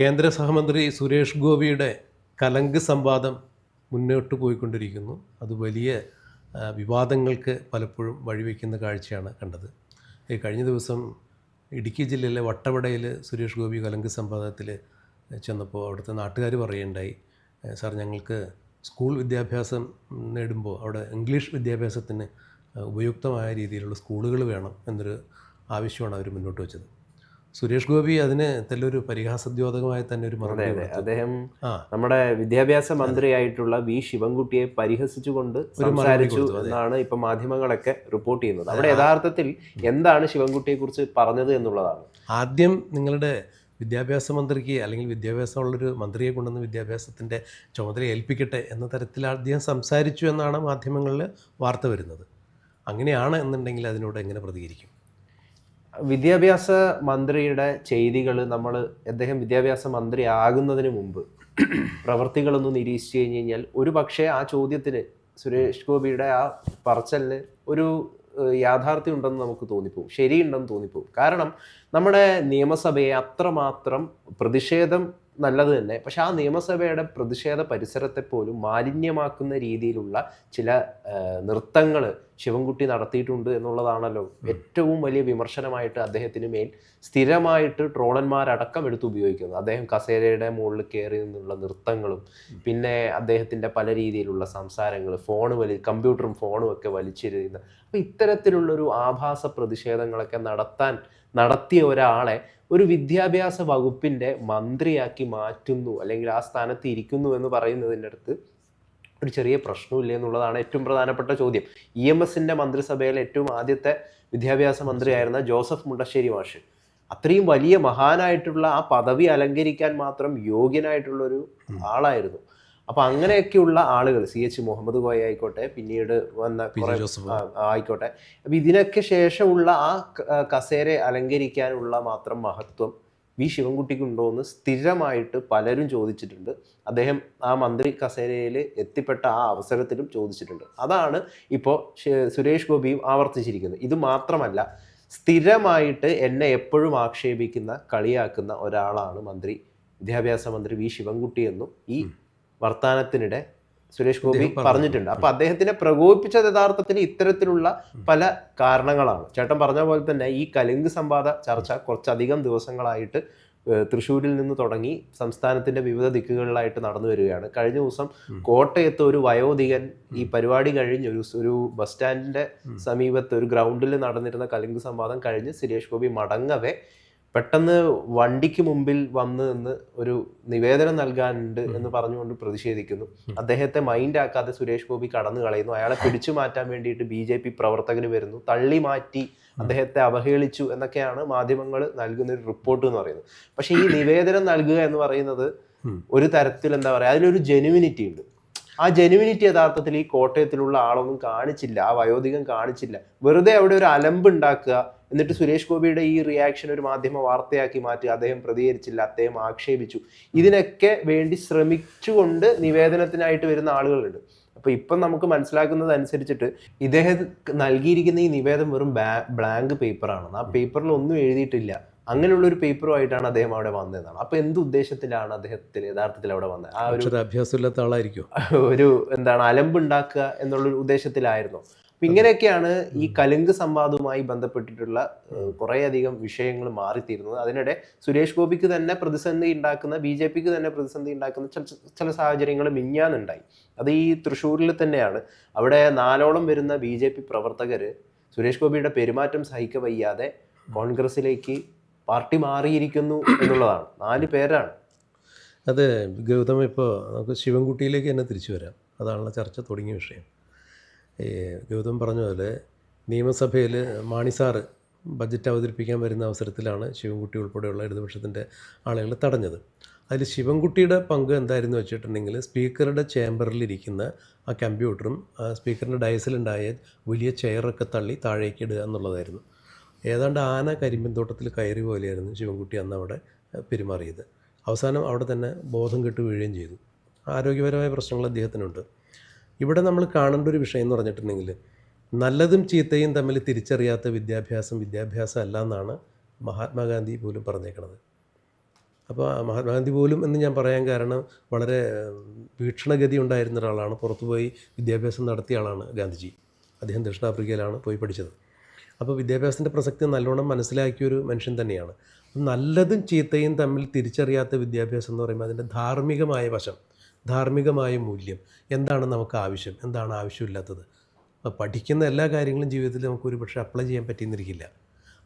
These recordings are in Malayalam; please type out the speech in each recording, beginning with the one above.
കേന്ദ്ര സഹമന്ത്രി സുരേഷ് ഗോപിയുടെ കലങ്ക് സംവാദം മുന്നോട്ട് പോയിക്കൊണ്ടിരിക്കുന്നു. അത് വലിയ വിവാദങ്ങൾക്ക് പലപ്പോഴും വഴിവെക്കുന്ന കാഴ്ചയാണ് കണ്ടത്. ഈ കഴിഞ്ഞ ദിവസം ഇടുക്കി ജില്ലയിലെ വട്ടവടയിൽ സുരേഷ് ഗോപി കലങ്ക് സംവാദത്തിൽ ചെന്നപ്പോൾ അവിടുത്തെ നാട്ടുകാർ പറയുണ്ടായി "ഏ, സാർ ഞങ്ങൾക്ക് സ്കൂൾ വിദ്യാഭ്യാസം നേടുമ്പോൾ അവിടെ ഇംഗ്ലീഷ് വിദ്യാഭ്യാസത്തിന് ഉപയുക്തമായ രീതിയിലുള്ള സ്കൂളുകൾ വേണം എന്നൊരു ആവശ്യമാണ് അവർ മുന്നോട്ട് വെച്ചത്. സുരേഷ് ഗോപി അതിന് തെല്ലൊരു പരിഹാസദ്യോതകമായി തന്നെ ഒരു മറുപടി അദ്ദേഹം നമ്മുടെ വിദ്യാഭ്യാസ മന്ത്രിയായിട്ടുള്ള വി ശിവൻകുട്ടിയെ പരിഹസിച്ചുകൊണ്ട് സംസാരിച്ചു എന്നാണ് ഇപ്പൊ മാധ്യമങ്ങളൊക്കെ റിപ്പോർട്ട് ചെയ്യുന്നത്. അവിടെ യഥാർത്ഥത്തിൽ എന്താണ് ശിവൻകുട്ടിയെ കുറിച്ച് പറഞ്ഞത് എന്നുള്ളതാണ്. ആദ്യം നിങ്ങളുടെ വിദ്യാഭ്യാസ മന്ത്രിക്ക് അല്ലെങ്കിൽ വിദ്യാഭ്യാസമുള്ളൊരു മന്ത്രിയെ കൊണ്ടുവന്ന് വിദ്യാഭ്യാസത്തിന്റെ ചുമതല ഏൽപ്പിക്കട്ടെ എന്ന തരത്തിൽ അദ്ദേഹം സംസാരിച്ചു എന്നാണ് മാധ്യമങ്ങളിൽ വാർത്ത വരുന്നത്. അങ്ങനെയാണ് എന്നുണ്ടെങ്കിൽ അതിനോട് എങ്ങനെ പ്രതികരിക്കും? വിദ്യാഭ്യാസ മന്ത്രിയുടെ ചെയ്തികൾ നമ്മൾ അദ്ദേഹം വിദ്യാഭ്യാസ മന്ത്രി ആകുന്നതിന് മുമ്പ് പ്രവർത്തികളൊന്ന് നിരീക്ഷിച്ചു കഴിഞ്ഞ് കഴിഞ്ഞാൽ ഒരു പക്ഷേ ആ ചോദ്യത്തിന് സുരേഷ് ഗോപിയുടെ ആ പറച്ചലിന് ഒരു യാഥാർത്ഥ്യം ഉണ്ടെന്ന് നമുക്ക് തോന്നിപ്പോവും ശരിയുണ്ടെന്ന് തോന്നിപ്പോവും. കാരണം നമ്മുടെ നിയമസഭയെ അത്രമാത്രം പ്രതിഷേധം നല്ലത് തന്നെ പക്ഷെ ആ നിയമസഭയുടെ പ്രതിഷേധ പരിസരത്തെ പോലും മാലിന്യമാക്കുന്ന രീതിയിലുള്ള ചില നൃത്തങ്ങൾ ശിവൻകുട്ടി നടത്തിയിട്ടുണ്ട് എന്നുള്ളതാണല്ലോ ഏറ്റവും വലിയ വിമർശനമായിട്ട് അദ്ദേഹത്തിന് മേൽ സ്ഥിരമായിട്ട് ട്രോളന്മാരടക്കം എടുത്ത് ഉപയോഗിക്കുന്നത്. അദ്ദേഹം കസേരയുടെ മുകളിൽ കയറി നിന്നുള്ള നൃത്തങ്ങളും പിന്നെ അദ്ദേഹത്തിന്റെ പല രീതിയിലുള്ള സംസാരങ്ങൾ ഫോൺ വലി കമ്പ്യൂട്ടറും ഫോണും ഒക്കെ വലിച്ചിരുന്ന അപ്പോൾ ഇത്തരത്തിലുള്ളൊരു ആഭാസ പ്രതിഷേധങ്ങളൊക്കെ നടത്താൻ നടത്തിയ ഒരാളെ ഒരു വിദ്യാഭ്യാസ വകുപ്പിന്റെ മന്ത്രിയാക്കി മാറ്റുന്നു അല്ലെങ്കിൽ ആ സ്ഥാനത്ത് ഇരിക്കുന്നു എന്ന് പറയുന്നതിന്റെ അടുത്ത് ഒരു ചെറിയ പ്രശ്നമില്ല എന്നുള്ളതാണ് ഏറ്റവും പ്രധാനപ്പെട്ട ചോദ്യം. ഇ എം എസിന്റെ മന്ത്രിസഭയിലെ ഏറ്റവും ആദ്യത്തെ വിദ്യാഭ്യാസ മന്ത്രിയായിരുന്ന ജോസഫ് മുണ്ടശ്ശേരി മാഷ്. അത്രയും വലിയ മഹാനായിട്ടുള്ള ആ പദവി അലങ്കരിക്കാൻ മാത്രം യോഗ്യനായിട്ടുള്ള ഒരു ആളായിരുന്നു. അപ്പൊ അങ്ങനെയൊക്കെയുള്ള ആളുകൾ സി എച്ച് മുഹമ്മദ് കോയ ആയിക്കോട്ടെ പിന്നീട് വന്ന. ആയിക്കോട്ടെ. അപ്പൊ ഇതിനൊക്കെ ശേഷമുള്ള ആ കസേര അലങ്കരിക്കാനുള്ള മാത്രം മഹത്വം വി ശിവൻകുട്ടിക്കുണ്ടോ എന്ന് സ്ഥിരമായിട്ട് പലരും ചോദിച്ചിട്ടുണ്ട്. അദ്ദേഹം ആ മന്ത്രി കസേരയിൽ എത്തിപ്പെട്ട ആ അവസരത്തിലും ചോദിച്ചിട്ടുണ്ട്. അതാണ് ഇപ്പോൾ സുരേഷ് ഗോപിയും ആവർത്തിച്ചിരിക്കുന്നത്. ഇത് മാത്രമല്ല സ്ഥിരമായിട്ട് എന്നെ എപ്പോഴും ആക്ഷേപിക്കുന്ന കളിയാക്കുന്ന ഒരാളാണ് മന്ത്രി വിദ്യാഭ്യാസ മന്ത്രി വി ശിവൻകുട്ടി എന്നും ഈ വർത്തമാനത്തിനിടെ സുരേഷ് ഗോപി പറഞ്ഞിട്ടുണ്ട്. അപ്പൊ അദ്ദേഹത്തിനെ പ്രകോപിപ്പിച്ചത് യഥാർത്ഥത്തിൽ ഇത്തരത്തിലുള്ള പല കാരണങ്ങളാണ്. ചേട്ടൻ പറഞ്ഞ പോലെ തന്നെ ഈ കലിംഗ് സംവാദ ചർച്ച കുറച്ചധികം ദിവസങ്ങളായിട്ട് തൃശ്ശൂരിൽ നിന്ന് തുടങ്ങി സംസ്ഥാനത്തിന്റെ വിവിധ ദിക്കുകളിലായിട്ട് നടന്നു വരികയാണ്. കഴിഞ്ഞ ദിവസം കോട്ടയത്ത് ഒരു വയോധികൻ ഈ പരിപാടി കഴിഞ്ഞ് ഒരു ഒരു ബസ് സ്റ്റാൻഡിന്റെ സമീപത്ത് ഒരു ഗ്രൗണ്ടിൽ നടന്നിരുന്ന കലിംഗ് സംവാദം കഴിഞ്ഞ് സുരേഷ് ഗോപി മടങ്ങവേ പെട്ടെന്ന് വണ്ടിക്ക് മുമ്പിൽ വന്ന് നിന്ന് ഒരു നിവേദനം നൽകാനുണ്ട് എന്ന് പറഞ്ഞുകൊണ്ട് പ്രതിഷേധിക്കുന്നു. അദ്ദേഹത്തെ മൈൻഡ് ആക്കാതെ സുരേഷ് ഗോപി കടന്നു കളയുന്നു. അയാളെ പിടിച്ചു മാറ്റാൻ വേണ്ടിയിട്ട് ബി ജെ പി പ്രവർത്തകർ വരുന്നു. തള്ളി മാറ്റി അദ്ദേഹത്തെ അവഹേളിച്ചു എന്നൊക്കെയാണ് മാധ്യമങ്ങൾ നൽകുന്ന ഒരു റിപ്പോർട്ട് എന്ന് പറയുന്നത്. പക്ഷേ ഈ നിവേദനം നൽകുക എന്ന് പറയുന്നത് ഒരു തരത്തിൽ എന്താ പറയുക അതിലൊരു ജെനുവിനിറ്റി ഉണ്ട്. ആ ജെനുവിനിറ്റി യഥാർത്ഥത്തിൽ ഈ കോട്ടയത്തിലുള്ള ആളൊന്നും കാണിച്ചില്ല ആ വയോധികം കാണിച്ചില്ല. വെറുതെ അവിടെ ഒരു അലമ്പ് ഉണ്ടാക്കുക എന്നിട്ട് സുരേഷ് ഗോപിയുടെ ഈ റിയാക്ഷൻ ഒരു മാധ്യമ വാർത്തയാക്കി മാറ്റി അദ്ദേഹം പ്രതികരിച്ചില്ല അദ്ദേഹം ആക്ഷേപിച്ചു. ഇതിനൊക്കെ വേണ്ടി ശ്രമിച്ചുകൊണ്ട് നിവേദനത്തിനായിട്ട് വരുന്ന ആളുകളുണ്ട്. അപ്പൊ ഇപ്പം നമുക്ക് മനസ്സിലാക്കുന്നത് അനുസരിച്ചിട്ട് ഇദ്ദേഹം നൽകിയിരിക്കുന്ന ഈ നിവേദനം വെറും ബ്ലാങ്ക് പേപ്പറാണ് ആ പേപ്പറിൽ ഒന്നും എഴുതിയിട്ടില്ല. അങ്ങനെയുള്ള ഒരു പേപ്പറുമായിട്ടാണ് അദ്ദേഹം അവിടെ വന്നതെന്നാണ്. അപ്പൊ എന്ത് ഉദ്ദേശത്തിലാണ് അദ്ദേഹത്തിന് യഥാർത്ഥത്തിൽ അവിടെ വന്നത്? ആ ഒരു അഭ്യാസമില്ലാത്ത ആളായിരിക്കും ഒരു എന്താണ് അലമ്പുണ്ടാക്കുക എന്നുള്ളൊരു ഉദ്ദേശത്തിലായിരുന്നു. ഇങ്ങനെയൊക്കെയാണ് ഈ കലുങ്ക് സംവാദവുമായി ബന്ധപ്പെട്ടിട്ടുള്ള കുറേയധികം വിഷയങ്ങൾ മാറിത്തീരുന്നത്. അതിനിടെ സുരേഷ് ഗോപിക്ക് തന്നെ പ്രതിസന്ധി ഉണ്ടാക്കുന്ന ബി ജെ പിക്ക് തന്നെ പ്രതിസന്ധി ഉണ്ടാക്കുന്ന ചില ചില സാഹചര്യങ്ങൾ മിഞ്ഞാന്നുണ്ടായി. അത് ഈ തൃശ്ശൂരിൽ തന്നെയാണ്. അവിടെ നാലോളം വരുന്ന ബി ജെ പി പ്രവർത്തകർ സുരേഷ് ഗോപിയുടെ പെരുമാറ്റം സഹിക്ക വയ്യാതെ കോൺഗ്രസിലേക്ക് പാർട്ടി മാറിയിരിക്കുന്നു എന്നുള്ളതാണ്. നാല് പേരാണ്. അതെ ഗൗതം ഇപ്പോൾ നമുക്ക് ശിവൻകുട്ടിയിലേക്ക് തന്നെ തിരിച്ചു വരാം. അതാണല്ലോ ചർച്ച തുടങ്ങിയ വിഷയം. ഈ ഗൗതം പറഞ്ഞ പോലെ നിയമസഭയിൽ മാണി സാറ് ബഡ്ജറ്റ് അവതരിപ്പിക്കാൻ വരുന്ന അവസരത്തിലാണ് ശിവൻകുട്ടി ഉൾപ്പെടെയുള്ള ഇടതുപക്ഷത്തിന്റെ ആളുകൾ തടഞ്ഞത്. അതിൽ ശിവൻകുട്ടിയുടെ പങ്ക് എന്തായിരുന്നു വെച്ചിട്ടുണ്ടെങ്കിൽ സ്പീക്കറുടെ ചേംബറിലിരിക്കുന്ന ആ കമ്പ്യൂട്ടറും സ്പീക്കറിന്റെ ഡയസിലുണ്ടായ വലിയ ചെയറൊക്കെ തള്ളി താഴേക്ക് ഇടുക എന്നുള്ളതായിരുന്നു. ഏതാണ്ട് ആന കരിമ്പിൻ തോട്ടത്തിൽ കയറി പോലെയായിരുന്നു ശിവൻകുട്ടി അന്ന് അവിടെ പെരുമാറിയത്. അവസാനം അവിടെ തന്നെ ബോധം കെട്ട് ചെയ്തു. ആരോഗ്യപരമായ പ്രശ്നങ്ങൾ അദ്ദേഹത്തിനുണ്ട്. ഇവിടെ നമ്മൾ കാണേണ്ട ഒരു വിഷയം എന്ന് പറഞ്ഞിട്ടുണ്ടെങ്കിൽ നല്ലതും ചീത്തയും തമ്മിൽ തിരിച്ചറിയാത്ത വിദ്യാഭ്യാസം വിദ്യാഭ്യാസം അല്ല എന്നാണ് മഹാത്മാഗാന്ധി പോലും പറഞ്ഞേക്കണത്. അപ്പോൾ മഹാത്മാഗാന്ധി പോലും എന്ന് ഞാൻ പറയാൻ കാരണം വളരെ വീക്ഷണഗതി ഉണ്ടായിരുന്ന ഒരാളാണ്. പുറത്തുപോയി വിദ്യാഭ്യാസം നടത്തിയ ആളാണ് ഗാന്ധിജി. അദ്ദേഹം ദക്ഷിണാഫ്രിക്കയിലാണ് പോയി പഠിച്ചത്. അപ്പോൾ വിദ്യാഭ്യാസത്തിന്റെ പ്രസക്തി നല്ലോണം മനസ്സിലാക്കിയൊരു മനുഷ്യൻ തന്നെയാണ്. നല്ലതും ചീത്തയും തമ്മിൽ തിരിച്ചറിയാത്ത വിദ്യാഭ്യാസം എന്ന് പറയുമ്പോൾ അതിന്റെ ധാർമ്മികമായ വശം ധാർമ്മികമായ മൂല്യം. എന്താണ് നമുക്ക് ആവശ്യം? എന്താണ് ആവശ്യമില്ലാത്തത്? അപ്പോൾ പഠിക്കുന്ന എല്ലാ കാര്യങ്ങളും ജീവിതത്തിൽ നമുക്ക് ഒരു പക്ഷേ അപ്ലൈ ചെയ്യാൻ പറ്റിയെന്നിരിക്കില്ല.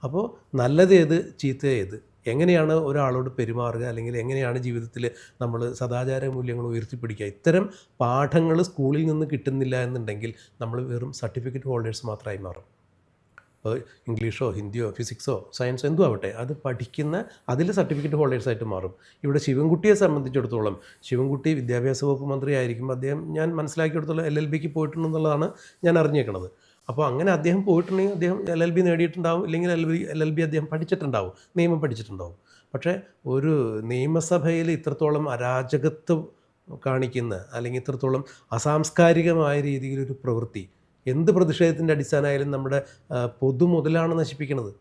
അപ്പോൾ നല്ലത് ഏത്? ചീത്ത ഏത്? എങ്ങനെയാണ് ഒരാളോട് പെരുമാറുക? അല്ലെങ്കിൽ എങ്ങനെയാണ് ജീവിതത്തിൽ നമ്മൾ സദാചാര മൂല്യങ്ങൾ ഉയർത്തിപ്പിടിക്കുക? ഇത്തരം പാഠങ്ങൾ സ്കൂളിൽ നിന്ന് കിട്ടുന്നില്ല എന്നുണ്ടെങ്കിൽ നമ്മൾ വെറും സർട്ടിഫിക്കറ്റ് ഹോൾഡേഴ്സ് മാത്രമായി മാറും. ഇംഗ്ലീഷോ ഹിന്ദിയോ ഫിസിക്സോ സയൻസോ എന്തും ആവട്ടെ അത് പഠിക്കുന്ന അതിൽ സർട്ടിഫിക്കറ്റ് ഹോൾഡേഴ്സായിട്ട് മാറും. ഇവിടെ ശിവൻകുട്ടിയെ സംബന്ധിച്ചിടത്തോളം ശിവൻകുട്ടി വിദ്യാഭ്യാസ വകുപ്പ് മന്ത്രിയായിരിക്കുമ്പോൾ അദ്ദേഹം ഞാൻ മനസ്സിലാക്കിയെടുത്തോളം എൽ എൽ ബിക്ക് പോയിട്ടുണ്ടെന്നുള്ളതാണ് ഞാൻ അറിഞ്ഞേക്കണത്. അപ്പോൾ അങ്ങനെ അദ്ദേഹം പോയിട്ടുണ്ടെങ്കിൽ അദ്ദേഹം എൽ എൽ ബി നേടിയിട്ടുണ്ടാവും ഇല്ലെങ്കിൽ L B L L B അദ്ദേഹം പഠിച്ചിട്ടുണ്ടാവും നിയമം പഠിച്ചിട്ടുണ്ടാവും. പക്ഷേ ഒരു നിയമസഭയിൽ ഇത്രത്തോളം അരാജകത്വം കാണിക്കുന്ന അല്ലെങ്കിൽ ഇത്രത്തോളം അസാംസ്കാരികമായ രീതിയിലൊരു പ്രവൃത്തി എന്ത് പ്രതിഷേധത്തിന്റെ അടിസ്ഥാനമായാലും നമ്മുടെ പൊതു മുതലാണ് നശിപ്പിക്കുന്നത്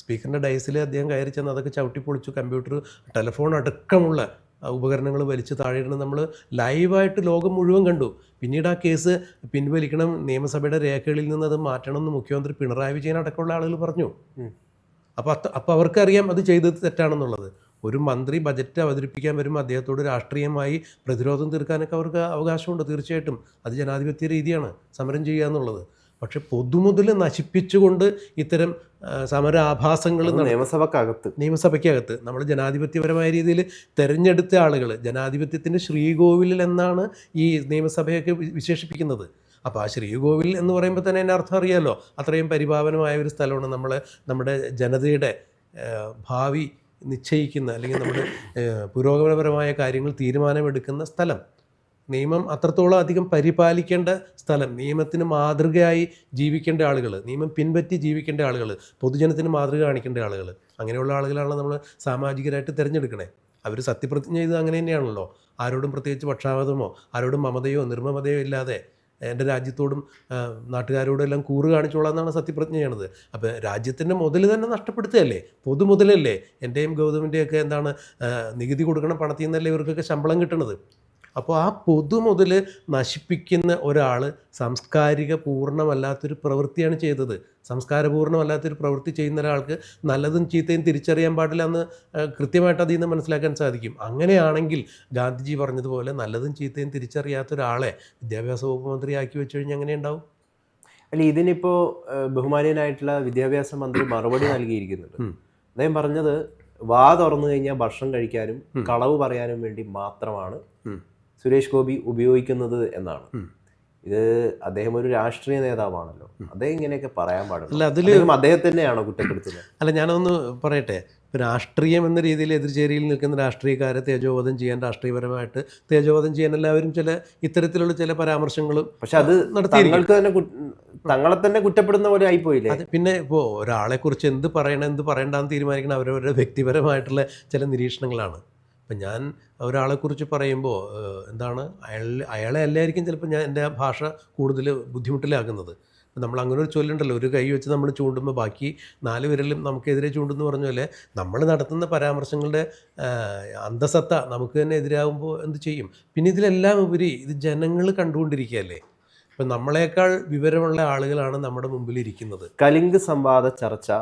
സ്പീക്കറിന്റെ ഡയസിൽ അദ്ദേഹം കയറി ചെന്ന് അതൊക്കെ ചവിട്ടി പൊളിച്ചു കമ്പ്യൂട്ടർ ടെലിഫോൺ അടക്കമുള്ള ഉപകരണങ്ങൾ വലിച്ചു താഴെയിടുന്നത് നമ്മൾ ലൈവായിട്ട് ലോകം മുഴുവൻ കണ്ടു. പിന്നീട് ആ കേസ് പിൻവലിക്കണം നിയമസഭയുടെ രേഖകളിൽ നിന്ന് അത് മാറ്റണം എന്ന് മുഖ്യമന്ത്രി പിണറായി വിജയൻ അടക്കമുള്ള ആളുകൾ പറഞ്ഞു. അപ്പോൾ അപ്പോൾ അവർക്കറിയാം അത് ചെയ്തത് തെറ്റാണെന്നുള്ളത്. ഒരു മന്ത്രി ബജറ്റ് അവതരിപ്പിക്കാൻ വരുമ്പോൾ അദ്ദേഹത്തോട് രാഷ്ട്രീയമായി പ്രതിരോധം തീർക്കാനൊക്കെ അവർക്ക് അവകാശമുണ്ട് തീർച്ചയായിട്ടും. അത് ജനാധിപത്യ രീതിയാണ്. സമരം ചെയ്യുക എന്നുള്ളത്. പക്ഷേ പൊതുമുതൽ നശിപ്പിച്ചുകൊണ്ട് ഇത്തരം സമരാഭാസങ്ങൾ നിയമസഭക്കകത്ത്. നിയമസഭയ്ക്കകത്ത് നമ്മൾ ജനാധിപത്യപരമായ രീതിയിൽ തിരഞ്ഞെടുത്ത ആളുകൾ ജനാധിപത്യത്തിന്റെ ശ്രീകോവിലിൽ എന്നാണ് ഈ നിയമസഭയൊക്കെ വിശേഷിപ്പിക്കുന്നത്. അപ്പോൾ ആ ശ്രീകോവിൽ എന്ന് പറയുമ്പോൾ തന്നെ എന്റെ അർത്ഥം അറിയാമല്ലോ അത്രയും പരിപാവനമായ ഒരു സ്ഥലമാണ് നമ്മൾ നമ്മുടെ ജനതയുടെ ഭാവി നിശ്ചയിക്കുന്ന അല്ലെങ്കിൽ നമ്മുടെ പുരോഗമനപരമായ കാര്യങ്ങൾ തീരുമാനമെടുക്കുന്ന സ്ഥലം. നിയമം അത്രത്തോളം അധികം പരിപാലിക്കേണ്ട സ്ഥലം. നിയമത്തിന് മാതൃകയായി ജീവിക്കേണ്ട ആളുകൾ നിയമം പിൻപറ്റി ജീവിക്കേണ്ട ആളുകൾ പൊതുജനത്തിന് മാതൃക കാണിക്കേണ്ട ആളുകൾ അങ്ങനെയുള്ള ആളുകളാണ് നമ്മൾ സാമാജികരായിട്ട് തിരഞ്ഞെടുക്കണേ. അവർ സത്യപ്രതിജ്ഞ ചെയ്ത് അങ്ങനെ തന്നെയാണല്ലോ. ആരോടും പ്രത്യേകിച്ച് പക്ഷാപാതമോ ആരോടും മമതയോ നിർമ്മമതയോ ഇല്ലാതെ എന്റെ രാജ്യത്തോടും നാട്ടുകാരോടും എല്ലാം കൂറ് കാണിച്ചോളാം എന്നാണ് സത്യപ്രതിജ്ഞ ചെയ്യണത്. അപ്പോൾ രാജ്യത്തിന്റെ മുതൽ തന്നെ നഷ്ടപ്പെടുത്തുകയല്ലേ പൊതുമുതലല്ലേ എന്റെയും ഗൗതമിന്റെയൊക്കെ എന്താണ് നികുതി കൊടുക്കണ പണത്തിൽ നിന്നല്ലേ ഇവർക്കൊക്കെ ശമ്പളം കിട്ടണത്? അപ്പോൾ ആ പൊതുമുതൽ നശിപ്പിക്കുന്ന ഒരാൾ സാംസ്കാരിക പൂർണമല്ലാത്തൊരു പ്രവൃത്തിയാണ് ചെയ്തത്. സംസ്കാരപൂർണമല്ലാത്തൊരു പ്രവൃത്തി ചെയ്യുന്ന ഒരാൾക്ക് നല്ലതും ചീത്തയും തിരിച്ചറിയാൻ പാടില്ല എന്ന് കൃത്യമായിട്ട് അതിൽ നിന്ന് മനസ്സിലാക്കാൻ സാധിക്കും. അങ്ങനെയാണെങ്കിൽ ഗാന്ധിജി പറഞ്ഞതുപോലെ നല്ലതും ചീത്തയും തിരിച്ചറിയാത്ത ഒരാളെ വിദ്യാഭ്യാസ വകുപ്പ് മന്ത്രി ആക്കി വെച്ച് കഴിഞ്ഞാൽ എങ്ങനെ ഉണ്ടാവും? അല്ല ഇതിനിപ്പോൾ ബഹുമാനീയനായിട്ടുള്ള വിദ്യാഭ്യാസ മന്ത്രി മറുപടി നൽകിയിരിക്കുന്നുണ്ട്. അദ്ദേഹം പറഞ്ഞത് വാ തുറന്നു കഴിഞ്ഞാൽ ഭക്ഷണം കഴിക്കാനും കളവ് പറയാനും വേണ്ടി മാത്രമാണ്. സുരേഷ് ഗോപി ഉപയോഗിക്കുന്നത് എന്നാണ്. ഇത് അദ്ദേഹം ഒരു രാഷ്ട്രീയ നേതാവാണല്ലോ. അദ്ദേഹം ഇങ്ങനെയൊക്കെ പറയാൻ പാടില്ല അല്ല അതിൽ അദ്ദേഹം അദ്ദേഹം തന്നെയാണോ കുറ്റപ്പെടുത്തുന്നത്? അല്ല ഞാനൊന്ന് പറയട്ടെ. രാഷ്ട്രീയം എന്ന രീതിയിൽ എതിർചേരിയിൽ നിൽക്കുന്ന രാഷ്ട്രീയക്കാരെ തേജോവധം ചെയ്യാൻ രാഷ്ട്രീയപരമായിട്ട് തേജോവധം ചെയ്യാൻ എല്ലാവരും ചില ഇത്തരത്തിലുള്ള ചില പരാമർശങ്ങളും പക്ഷെ അത് തങ്ങൾക്ക് തന്നെ തങ്ങളെ തന്നെ കുറ്റപ്പെടുന്ന പോലെ ആയിപ്പോയില്ലേ? പിന്നെ ഇപ്പോൾ ഒരാളെക്കുറിച്ച് എന്ത് പറയണം എന്ത് പറയണ്ടെന്ന് തീരുമാനിക്കണം അവരവരുടെ വ്യക്തിപരമായിട്ടുള്ള ചില നിരീക്ഷണങ്ങളാണ്. ഇപ്പം ഞാൻ ഒരാളെക്കുറിച്ച് പറയുമ്പോൾ എന്താണ് അയാൾ അയാളെ അല്ലായിരിക്കും ചിലപ്പോൾ ഞാൻ എന്റെ ഭാഷ കൂടുതൽ ബുദ്ധിമുട്ടിലാക്കുന്നത്. അപ്പം നമ്മൾ അങ്ങനെ ഒരു ചൊല്ലുണ്ടല്ലോ ഒരു കൈ വെച്ച് നമ്മൾ ചൂണ്ടുമ്പോൾ ബാക്കി നാല് വിരലും നമുക്കെതിരെ ചൂണ്ടുന്നു പറഞ്ഞ പോലെ നമ്മൾ നടത്തുന്ന പരാമർശങ്ങളുടെ അന്തസത്ത നമുക്ക് തന്നെ എതിരാകുമ്പോൾ എന്ത് ചെയ്യും? പിന്നെ ഇതിലെല്ലാം ഉപരി ഇത് ജനങ്ങൾ കണ്ടുകൊണ്ടിരിക്കുകയല്ലേ? ഇപ്പം നമ്മളെക്കാൾ വിവരമുള്ള ആളുകളാണ് നമ്മുടെ മുമ്പിൽ ഇരിക്കുന്നത് കലിംഗ് സംവാദ ചർച്ച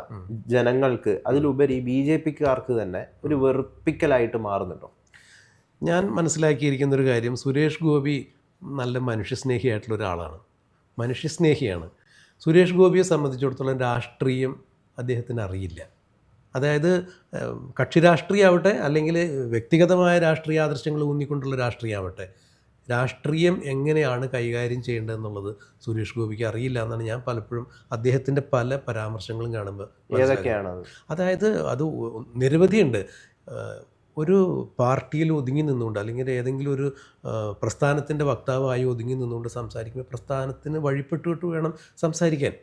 ജനങ്ങൾക്ക് അതിലുപരി ബി ജെ പിക്കാർക്ക് തന്നെ ഒരു വെറുപ്പിക്കലായിട്ട് മാറുന്നുണ്ടോ? ഞാൻ മനസ്സിലാക്കിയിരിക്കുന്ന ഒരു കാര്യം സുരേഷ് ഗോപി നല്ല മനുഷ്യസ്നേഹിയായിട്ടുള്ള ഒരാളാണ്. മനുഷ്യസ്നേഹിയാണ്. സുരേഷ് ഗോപിയെ സംബന്ധിച്ചിടത്തോളം രാഷ്ട്രീയം അദ്ദേഹത്തിന് അറിയില്ല. അതായത് കക്ഷി രാഷ്ട്രീയമാവട്ടെ അല്ലെങ്കിൽ വ്യക്തിഗതമായ രാഷ്ട്രീയ ആദർശങ്ങൾ ഊന്നിക്കൊണ്ടുള്ള രാഷ്ട്രീയമാവട്ടെ രാഷ്ട്രീയം എങ്ങനെയാണ് കൈകാര്യം ചെയ്യേണ്ടതെന്നുള്ളത് സുരേഷ് ഗോപിക്ക് അറിയില്ല എന്നാണ് ഞാൻ പലപ്പോഴും അദ്ദേഹത്തിന്റെ പല പരാമർശങ്ങളും കാണുമ്പോൾ. ഏതൊക്കെയാണ് അതായത് അത് നിരവധിയുണ്ട്. ഒരു പാർട്ടിയിൽ ഒതുങ്ങി നിന്നുകൊണ്ട് അല്ലെങ്കിൽ ഏതെങ്കിലും ഒരു പ്രസ്ഥാനത്തിന്റെ വക്താവായി ഒതുങ്ങി നിന്നുകൊണ്ട് സംസാരിക്കുമ്പോൾ പ്രസ്ഥാനത്തിന് വഴിപ്പെട്ടിട്ട് വേണം സംസാരിക്കാൻ.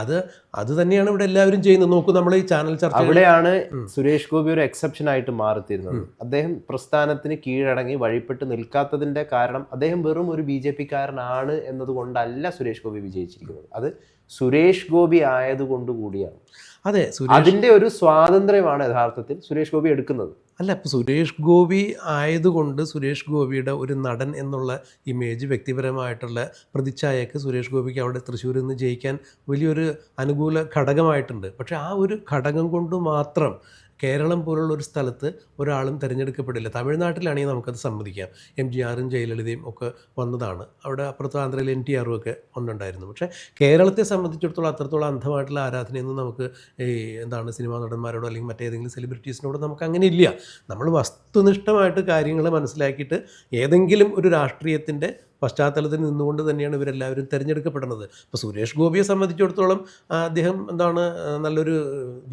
അത് അത് തന്നെയാണ് ഇവിടെ എല്ലാവരും ചെയ്യുന്നത്. നോക്കൂ നമ്മൾ ഈ ചാനൽ ചർച്ച അവിടെയാണ് സുരേഷ് ഗോപി ഒരു എക്സെപ്ഷൻ ആയിട്ട് മാറിത്തീരുന്നത്. അദ്ദേഹം പ്രസ്ഥാനത്തിന് കീഴടങ്ങി വഴിപ്പെട്ട് നിൽക്കാത്തതിന്റെ കാരണം അദ്ദേഹം വെറും ഒരു ബി ജെ പിക്കാരനാണ് എന്നതുകൊണ്ടല്ല സുരേഷ് ഗോപി വിജയിച്ചിരിക്കുന്നത്. അത് സുരേഷ് ഗോപി ആയതുകൊണ്ട് കൂടിയാണ്. അതെ അതിന്റെ ഒരു സ്വാതന്ത്ര്യമാണ് യഥാർത്ഥത്തിൽ സുരേഷ് ഗോപി എടുക്കുന്നത്. അല്ല ഇപ്പോൾ സുരേഷ് ഗോപി ആയതുകൊണ്ട് സുരേഷ് ഗോപിയുടെ ഒരു നടൻ എന്നുള്ള ഇമേജ് വ്യക്തിപരമായിട്ടുള്ള പ്രതിച്ഛായക്ക് സുരേഷ് ഗോപിക്ക് അവിടെ തൃശ്ശൂരിൽ നിന്ന് ജയിക്കാൻ വലിയൊരു അനുകൂല ഘടകമായിട്ടുണ്ട്. പക്ഷേ ആ ഒരു ഘടകം കൊണ്ട് മാത്രം കേരളം പോലുള്ള ഒരു സ്ഥലത്ത് ഒരാളും തിരഞ്ഞെടുക്കപ്പെടില്ല. തമിഴ്നാട്ടിലാണെങ്കിൽ നമുക്കത് സമ്മതിക്കാം. എം ജി ആറും ജയലളിതയും ഒക്കെ വന്നതാണ്. അവിടെ അപ്പുറത്ത് ആന്ധ്രയിൽ എൻ ടി ആറും ഒക്കെ ഒന്നുണ്ടായിരുന്നു. പക്ഷേ കേരളത്തെ സംബന്ധിച്ചിടത്തോളം അത്രത്തോളം അന്ധമായിട്ടുള്ള ആരാധനയൊന്നും നമുക്ക് ഈ എന്താണ് സിനിമാ നടന്മാരോടോ അല്ലെങ്കിൽ മറ്റേതെങ്കിലും സെലിബ്രിറ്റീസിനോടോ നമുക്ക് അങ്ങനെ ഇല്ല. നമ്മൾ വസ്തുനിഷ്ഠമായിട്ട് കാര്യങ്ങൾ മനസ്സിലാക്കിയിട്ട് ഏതെങ്കിലും ഒരു രാഷ്ട്രീയത്തിന്റെ പശ്ചാത്തലത്തിൽ നിന്നുകൊണ്ട് തന്നെയാണ് ഇവരെല്ലാവരും തിരഞ്ഞെടുക്കപ്പെടുന്നത്. ഇപ്പോൾ സുരേഷ് ഗോപിയെ സംബന്ധിച്ചിടത്തോളം അദ്ദേഹം എന്താണ് നല്ലൊരു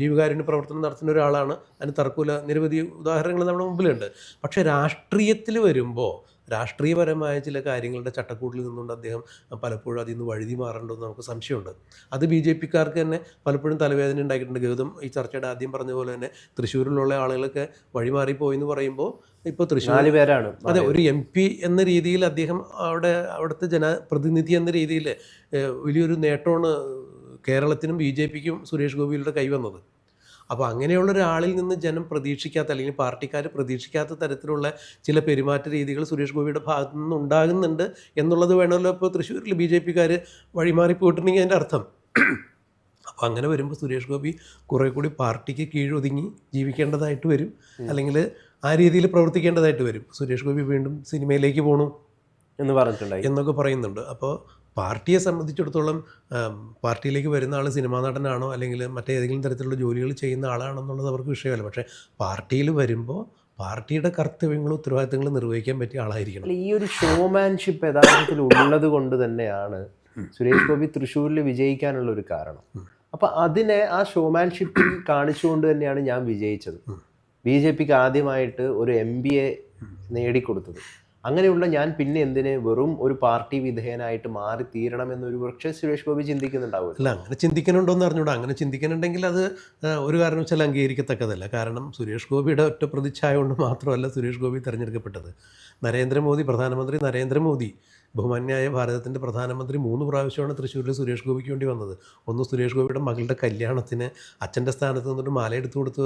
ജീവകാരുണ്യ പ്രവർത്തനം നടത്തുന്ന ഒരാളാണ്. അതിന് തർക്കൂല നിരവധി ഉദാഹരണങ്ങൾ നമ്മുടെ മുമ്പിലുണ്ട്. പക്ഷേ രാഷ്ട്രീയത്തിൽ വരുമ്പോൾ രാഷ്ട്രീയപരമായ ചില കാര്യങ്ങളുടെ ചട്ടക്കൂട്ടിൽ നിന്നുകൊണ്ട് അദ്ദേഹം പലപ്പോഴും അതിൽ നിന്ന് വഴുതി മാറേണ്ടെന്ന് നമുക്ക് സംശയമുണ്ട്. അത് ബി ജെ പിക്കാർക്ക് തന്നെ പലപ്പോഴും തലവേദന ഉണ്ടാക്കിയിട്ടുണ്ട് ഗൗതം ഈ ചർച്ചയുടെ ആദ്യം പറഞ്ഞ പോലെ തന്നെ തൃശ്ശൂരിലുള്ള ആളുകളൊക്കെ വഴിമാറിപ്പോയി എന്ന് പറയുമ്പോൾ ഇപ്പോൾ തൃശ്ശൂർ പേരാണ് അതെ ഒരു എം പി എന്ന രീതിയിൽ അദ്ദേഹം അവിടെ അവിടുത്തെ ജനപ്രതിനിധി എന്ന രീതിയിൽ വലിയൊരു നേട്ടമാണ് കേരളത്തിനും ബി ജെ പിക്കും സുരേഷ് ഗോപിയുടെ കൈവന്നത്. അപ്പോൾ അങ്ങനെയുള്ള ഒരാളിൽ നിന്ന് ജനം പ്രതീക്ഷിക്കാത്ത അല്ലെങ്കിൽ പാർട്ടിക്കാർ പ്രതീക്ഷിക്കാത്ത തരത്തിലുള്ള ചില പെരുമാറ്റ രീതികൾ സുരേഷ് ഗോപിയുടെ ഭാഗത്തു നിന്ന് ഉണ്ടാകുന്നുണ്ട് എന്നുള്ളത് വേണമല്ലോ ഇപ്പോൾ തൃശ്ശൂരിൽ ബി ജെ പിക്കാർ വഴിമാറിപ്പോയിട്ടുണ്ടെങ്കിൽ അതിന്റെ അർത്ഥം. അപ്പോൾ അങ്ങനെ വരുമ്പോൾ സുരേഷ് ഗോപി കുറേ കൂടി പാർട്ടിക്ക് കീഴൊതുങ്ങി ജീവിക്കേണ്ടതായിട്ട് വരും. അല്ലെങ്കിൽ ആ രീതിയിൽ പ്രവർത്തിക്കേണ്ടതായിട്ട് വരും. സുരേഷ് ഗോപി വീണ്ടും സിനിമയിലേക്ക് പോകണു എന്ന് പറഞ്ഞിട്ടുണ്ടായി. എന്നൊക്കെ പറയുന്നുണ്ട്. അപ്പോൾ പാർട്ടിയെ സംബന്ധിച്ചിടത്തോളം പാർട്ടിയിലേക്ക് വരുന്ന ആൾ സിനിമാ നടനാണോ അല്ലെങ്കിൽ മറ്റേതെങ്കിലും തരത്തിലുള്ള ജോലികൾ ചെയ്യുന്ന ആളാണെന്നുള്ളത് അവർക്ക് വിഷയമല്ല. പക്ഷേ പാർട്ടിയിൽ വരുമ്പോൾ പാർട്ടിയുടെ കർത്തവ്യങ്ങളും ഉത്തരവാദിത്തങ്ങളും നിർവഹിക്കാൻ പറ്റിയ ആളായിരിക്കണം. ഈ ഒരു ഷോമാൻഷിപ്പ് യഥാർത്ഥത്തിൽ ഉള്ളത് കൊണ്ട് തന്നെയാണ് സുരേഷ് ഗോപി തൃശ്ശൂരിൽ വിജയിക്കാനുള്ള ഒരു കാരണം. അപ്പൊ അതിനെ ആ ഷോമാൻഷിപ്പിൽ കാണിച്ചുകൊണ്ട് തന്നെയാണ് ഞാൻ വിജയിച്ചത്. ബി ജെ പിക്ക് ആദ്യമായിട്ട് ഒരു എം ബി എ നേടിക്കൊടുത്തത്. അങ്ങനെയുള്ള ഞാൻ പിന്നെ എന്തിന് വെറും ഒരു പാർട്ടി വിധേയനായിട്ട് മാറി തീരണം എന്നൊരു പക്ഷേ സുരേഷ് ഗോപി ചിന്തിക്കുന്നുണ്ടാവും അല്ല അങ്ങനെ ചിന്തിക്കുന്നുണ്ടോ എന്ന് അറിഞ്ഞൂടാ. അങ്ങനെ ചിന്തിക്കണുണ്ടെങ്കിൽ അത് ഒരു കാരണം വെച്ചാൽ അംഗീകരിക്കത്തക്കതല്ല. കാരണം സുരേഷ് ഗോപിയുടെ ഒറ്റ പ്രതിച്ഛായ കൊണ്ട് മാത്രമല്ല സുരേഷ് ഗോപി തിരഞ്ഞെടുക്കപ്പെട്ടത്. നരേന്ദ്രമോദി പ്രധാനമന്ത്രി നരേന്ദ്രമോദി ബഹുമാന്യായ ഭാരതത്തിന്റെ പ്രധാനമന്ത്രി മൂന്ന് പ്രാവശ്യമാണ് തൃശ്ശൂരിൽ സുരേഷ് ഗോപിക്ക് വേണ്ടി വന്നത്. ഒന്ന് സുരേഷ് ഗോപിയുടെ മകളുടെ കല്യാണത്തിന് അച്ഛന്റെ സ്ഥാനത്ത് നിന്നിട്ട് മാല എടുത്തു കൊടുത്ത്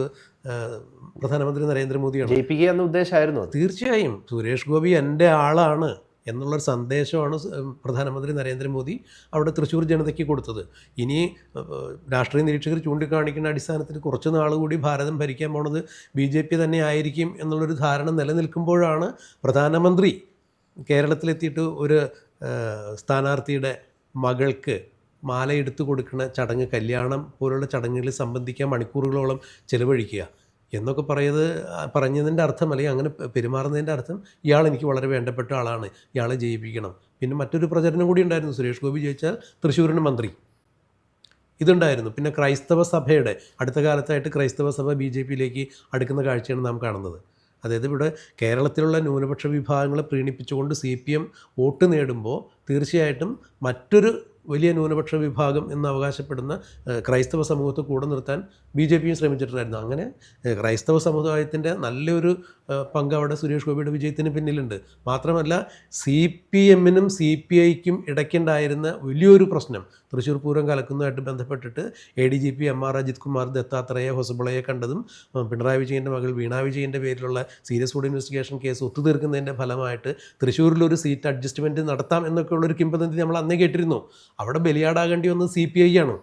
പ്രധാനമന്ത്രി നരേന്ദ്രമോദിയാണ്. ജയിപ്പിക്കുക എന്ന ഉദ്ദേശമായിരുന്നു തീർച്ചയായും സുരേഷ് ഗോപി എന്റെ ആളാണ് എന്നുള്ളൊരു സന്ദേശമാണ് പ്രധാനമന്ത്രി നരേന്ദ്രമോദി അവിടെ തൃശ്ശൂർ ജനതയ്ക്ക് കൊടുത്തത്. ഇനി രാഷ്ട്രീയ നിരീക്ഷകർ ചൂണ്ടിക്കാണിക്കുന്ന അടിസ്ഥാനത്തിൽ കുറച്ച് നാൾ കൂടി ഭാരതം ഭരിക്കാൻ പോണത് ബി ജെ പി തന്നെ ആയിരിക്കും എന്നുള്ളൊരു ധാരണ നിലനിൽക്കുമ്പോഴാണ് പ്രധാനമന്ത്രി കേരളത്തിലെത്തിയിട്ട് ഒരു സ്ഥാനാർത്ഥിയുടെ മകൾക്ക് മാല എടുത്ത് കൊടുക്കുന്ന ചടങ്ങ് കല്യാണം പോലുള്ള ചടങ്ങുകളിൽ സംബന്ധിക്കാൻ മണിക്കൂറുകളോളം ചിലവഴിക്കുക എന്നൊക്കെ പറയുന്നത് ആ, പറഞ്ഞതിന്റെ അർത്ഥം അല്ലെങ്കിൽ അങ്ങനെ പെരുമാറുന്നതിന്റെ അർത്ഥം ഇയാൾ എനിക്ക് വളരെ വേണ്ടപ്പെട്ട ആളാണ്. ഇയാളെ ജയിപ്പിക്കണം. പിന്നെ മറ്റൊരു പ്രചരണം കൂടി ഉണ്ടായിരുന്നു. സുരേഷ് ഗോപി ജയിച്ചാൽ തൃശ്ശൂരിന് മന്ത്രി. ഇതുണ്ടായിരുന്നു. പിന്നെ ക്രൈസ്തവ സഭയുടെ അടുത്ത കാലത്തായിട്ട് ക്രൈസ്തവ സഭ ബി ജെ പിയിലേക്ക് അടുക്കുന്ന കാഴ്ചയാണ് നാം കാണുന്നത്. അതായത് ഇവിടെ കേരളത്തിലുള്ള ന്യൂനപക്ഷ വിഭാഗങ്ങളെ പ്രീണിപ്പിച്ചുകൊണ്ട് സി പി എം വോട്ട് നേടുമ്പോൾ തീർച്ചയായിട്ടും മറ്റൊരു വലിയ ന്യൂനപക്ഷ വിഭാഗം എന്ന് അവകാശപ്പെടുന്ന ക്രൈസ്തവ സമൂഹത്തെ കൂടെ നിർത്താൻ ബി ജെ പിയും ശ്രമിച്ചിട്ടുണ്ടായിരുന്നു. അങ്ങനെ ക്രൈസ്തവ സമുദായത്തിന്റെ നല്ലൊരു പങ്ക് അവിടെ സുരേഷ് ഗോപിയുടെ വിജയത്തിന് പിന്നിലുണ്ട്. മാത്രമല്ല സി പി എമ്മിനും സി പി ഐക്കും ഇടയ്ക്കുണ്ടായിരുന്ന വലിയൊരു പ്രശ്നം തൃശ്ശൂർ പൂരം കലക്കുന്നതുമായിട്ട് ബന്ധപ്പെട്ടിട്ട് A D G P M R Ajith Kumar Dattatreya Hosabale കണ്ടതും പിണറായി വിജയന്റെ മകൾ വീണ വിജയന്റെ പേരിലുള്ള സീരിയസ് ഫുഡ് ഇൻവെസ്റ്റിഗേഷൻ കേസ് ഒത്തുതീർക്കുന്നതിന്റെ ഫലമായിട്ട് തൃശ്ശൂരിലൊരു സീറ്റ് അഡ്ജസ്റ്റ്മെന്റ് നടത്താം എന്നൊക്കെയുള്ളൊരു കിംബദന്തി നമ്മൾ അന്നേ കേട്ടിരുന്നു. അവിടെ ബലിയാടാകേണ്ടി വന്നത് സി പി ഐ ആണ്?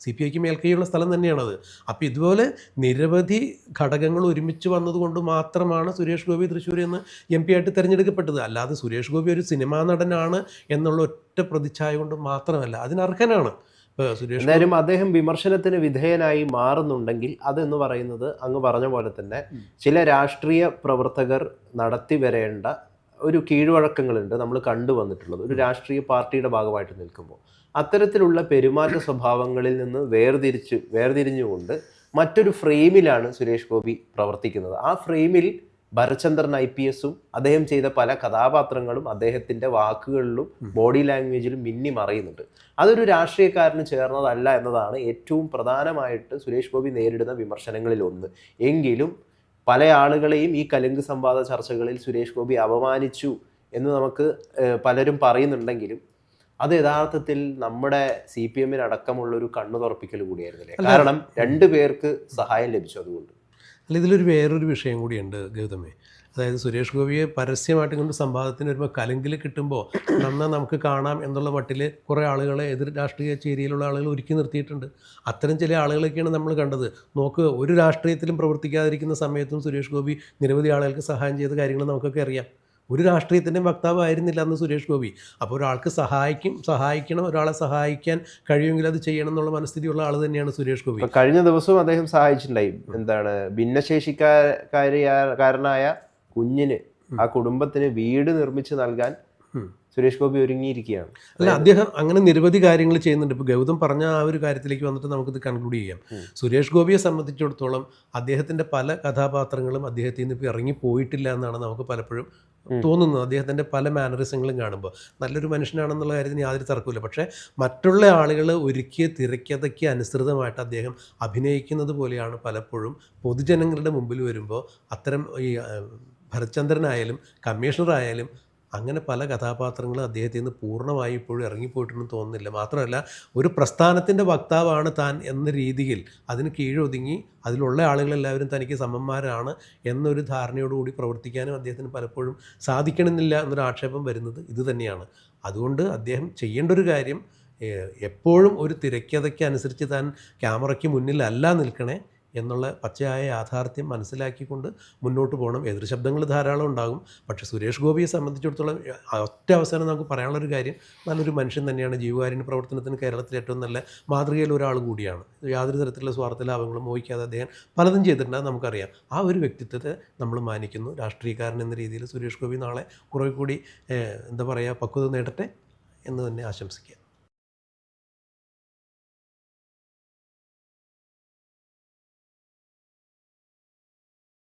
സി പി ഐക്ക് മേൽക്കൈയുള്ള സ്ഥലം തന്നെയാണത്. അപ്പോൾ ഇതുപോലെ നിരവധി ഘടകങ്ങൾ ഒരുമിച്ച് വന്നതുകൊണ്ട് മാത്രമാണ് സുരേഷ് ഗോപി തൃശ്ശൂർ എന്ന് എം പി ആയിട്ട് തിരഞ്ഞെടുക്കപ്പെട്ടത്. അല്ലാതെ സുരേഷ് ഗോപി ഒരു സിനിമാ നടനാണ് എന്നുള്ള ഒറ്റ പ്രതിച്ഛായ കൊണ്ട് മാത്രമല്ല അതിനർഹനാണ്. എന്നാലും എന്തായാലും അദ്ദേഹം വിമർശനത്തിന് വിധേയനായി മാറുന്നുണ്ടെങ്കിൽ അതെന്ന് പറയുന്നത് അങ്ങ് പറഞ്ഞ പോലെ തന്നെ ചില രാഷ്ട്രീയ പ്രവർത്തകർ നടത്തി വരേണ്ട ഒരു കീഴ്വഴക്കങ്ങളുണ്ട് നമ്മൾ കണ്ടുവന്നിട്ടുള്ളത് ഒരു രാഷ്ട്രീയ പാർട്ടിയുടെ ഭാഗമായിട്ട് നിൽക്കുമ്പോൾ. അത്തരത്തിലുള്ള പെരുമാറ്റ സ്വഭാവങ്ങളിൽ നിന്ന് വേർതിരിച്ച് വേർതിരിഞ്ഞുകൊണ്ട് മറ്റൊരു ഫ്രെയിമിലാണ് സുരേഷ് ഗോപി പ്രവർത്തിക്കുന്നത്. ആ ഫ്രെയിമിൽ ഭരചന്ദ്രൻ ഐ പി എസും അദ്ദേഹം ചെയ്ത പല കഥാപാത്രങ്ങളും അദ്ദേഹത്തിന്റെ വാക്കുകളിലും ബോഡി ലാംഗ്വേജിലും മിന്നി മറയുന്നുണ്ട്. അതൊരു രാഷ്ട്രീയക്കാരന് ചേർന്നതല്ല എന്നതാണ് ഏറ്റവും പ്രധാനമായിട്ട് സുരേഷ് ഗോപി നേരിടുന്ന വിമർശനങ്ങളിൽ ഒന്ന് എങ്കിലും പല ആളുകളെയും ഈ കലുങ്ക് സംവാദ ചർച്ചകളിൽ സുരേഷ് ഗോപി അപമാനിച്ചു എന്ന് നമുക്ക് പലരും പറയുന്നുണ്ടെങ്കിലും അത് യഥാർത്ഥത്തിൽ നമ്മുടെ സി പി എമ്മിന് അടക്കമുള്ള ഒരു കണ്ണു തുറപ്പിക്കൽ കൂടിയായിരുന്നില്ലേ? കാരണം രണ്ടു പേർക്ക് സഹായം ലഭിച്ചു അതുകൊണ്ട്. അല്ല ഇതിലൊരു വേറൊരു വിഷയം കൂടിയുണ്ട് ഗൗതമേ. അതായത് സുരേഷ് ഗോപിയെ പരസ്യമായിട്ട് കൊണ്ട് സംവാദത്തിന് വരുമ്പോൾ കലങ്കിൽ കിട്ടുമ്പോൾ നന്നാ നമുക്ക് കാണാം എന്നുള്ള മട്ടിൽ കുറേ ആളുകളെ എതിർ രാഷ്ട്രീയ ചേരിയിലുള്ള ആളുകൾ ഒരുക്കി നിർത്തിയിട്ടുണ്ട്. അത്തരം ചില ആളുകളൊക്കെയാണ് നമ്മൾ കണ്ടത്. നോക്ക് ഒരു രാഷ്ട്രീയത്തിലും പ്രവർത്തിക്കാതിരിക്കുന്ന സമയത്തും സുരേഷ് ഗോപി നിരവധി ആളുകൾക്ക് സഹായം ചെയ്ത കാര്യങ്ങൾ നമുക്കൊക്കെ അറിയാം. ഒരു രാഷ്ട്രീയത്തിന്റെയും വക്താവായിരുന്നില്ല അന്ന് സുരേഷ് ഗോപി. അപ്പോൾ ഒരാൾക്ക് സഹായിക്കും സഹായിക്കണം ഒരാളെ സഹായിക്കാൻ കഴിയുമെങ്കിൽ അത് ചെയ്യണം എന്നുള്ള മനസ്ഥിതിയുള്ള ആൾ തന്നെയാണ് സുരേഷ് ഗോപി. കഴിഞ്ഞ ദിവസവും അദ്ദേഹം സഹായിച്ചിട്ടുണ്ടായി. എന്താണ് ഭിന്നശേഷിക്കാരനായ കുഞ്ഞിന് ആ കുടുംബത്തിന് വീട് നിർമ്മിച്ച് നൽകാൻ സുരേഷ് ഗോപി ഒരുങ്ങിയിരിക്കുകയാണ്. അല്ല അദ്ദേഹം അങ്ങനെ നിരവധി കാര്യങ്ങൾ ചെയ്യുന്നുണ്ട്. ഇപ്പോൾ ഗൗതം പറഞ്ഞ ആ ഒരു കാര്യത്തിലേക്ക് വന്നിട്ട് നമുക്കിത് കൺക്ലൂഡ് ചെയ്യാം. സുരേഷ് ഗോപിയെ സംബന്ധിച്ചിടത്തോളം അദ്ദേഹത്തിന്റെ പല കഥാപാത്രങ്ങളും അദ്ദേഹത്തിൽ നിന്ന് ഇപ്പോൾ ഇറങ്ങിപ്പോയിട്ടില്ല എന്നാണ് നമുക്ക് പലപ്പോഴും തോന്നുന്നത്. അദ്ദേഹത്തിന്റെ പല മാനറിസങ്ങളും കാണുമ്പോൾ നല്ലൊരു മനുഷ്യനാണെന്നുള്ള കാര്യത്തിന് യാതൊരു തർക്കമില്ല പക്ഷേ മറ്റുള്ള ആളുകൾ ഒരുക്കിയ തിരക്കഥയ്ക്ക് അനുസൃതമായിട്ട് അദ്ദേഹം അഭിനയിക്കുന്നത് പോലെയാണ് പലപ്പോഴും പൊതുജനങ്ങളുടെ മുമ്പിൽ വരുമ്പോൾ അത്തരം ഈ ഭരത്ചന്ദ്രനായാലും കമ്മീഷണറായാലും അങ്ങനെ പല കഥാപാത്രങ്ങളും അദ്ദേഹത്തിൽ നിന്ന് പൂർണമായി ഇപ്പോഴും ഇറങ്ങിപ്പോയിട്ടുണ്ടെന്ന് തോന്നുന്നില്ല. മാത്രമല്ല ഒരു പ്രസ്ഥാനത്തിന്റെ വക്താവാണ് താൻ എന്ന രീതിയിൽ അതിന് കീഴൊതുങ്ങി അതിലുള്ള ആളുകളെല്ലാവരും തനിക്ക് സമന്മാരാണ് എന്നൊരു ധാരണയോടുകൂടി പ്രവർത്തിക്കാനും അദ്ദേഹത്തിന് പലപ്പോഴും സാധിക്കണമെന്നില്ല എന്നൊരു ആക്ഷേപം വരുന്നത് ഇത് തന്നെയാണ്. അതുകൊണ്ട് അദ്ദേഹം ചെയ്യേണ്ട ഒരു കാര്യം എപ്പോഴും ഒരു തിരക്കഥയ്ക്ക് അനുസരിച്ച് താൻ ക്യാമറയ്ക്ക് മുന്നിലല്ല നിൽക്കണേ. എന്നുള്ള പച്ചയായ യാഥാർത്ഥ്യം മനസ്സിലാക്കിക്കൊണ്ട് മുന്നോട്ട് പോകണം. എതിർ ശബ്ദങ്ങൾ ധാരാളം ഉണ്ടാകും. പക്ഷേ സുരേഷ് ഗോപിയെ സംബന്ധിച്ചിടത്തോളം ഒറ്റ അവസരം നമുക്ക് പറയാനുള്ളൊരു കാര്യം നല്ലൊരു മനുഷ്യൻ തന്നെയാണ്. ജീവകാരുണ്യ പ്രവർത്തനത്തിന് കേരളത്തിലെ ഏറ്റവും നല്ല മാതൃകയിൽ ഒരാൾ കൂടിയാണ്. യാതൊരു തരത്തിലുള്ള സ്വാർത്ഥ ലാഭങ്ങളും മോഹിക്കാതെ അദ്ദേഹം പലതും ചെയ്തിട്ടുണ്ട്. അത് നമുക്കറിയാം. ആ ഒരു വ്യക്തിത്വത്തെ നമ്മൾ മാനിക്കുന്നു. രാഷ്ട്രീയക്കാരൻ എന്ന രീതിയിൽ സുരേഷ് ഗോപി നാളെ കുറേ കൂടി എന്താ പറയുക പക്വത നേടട്ടെ എന്ന് തന്നെ ആശംസിക്കുക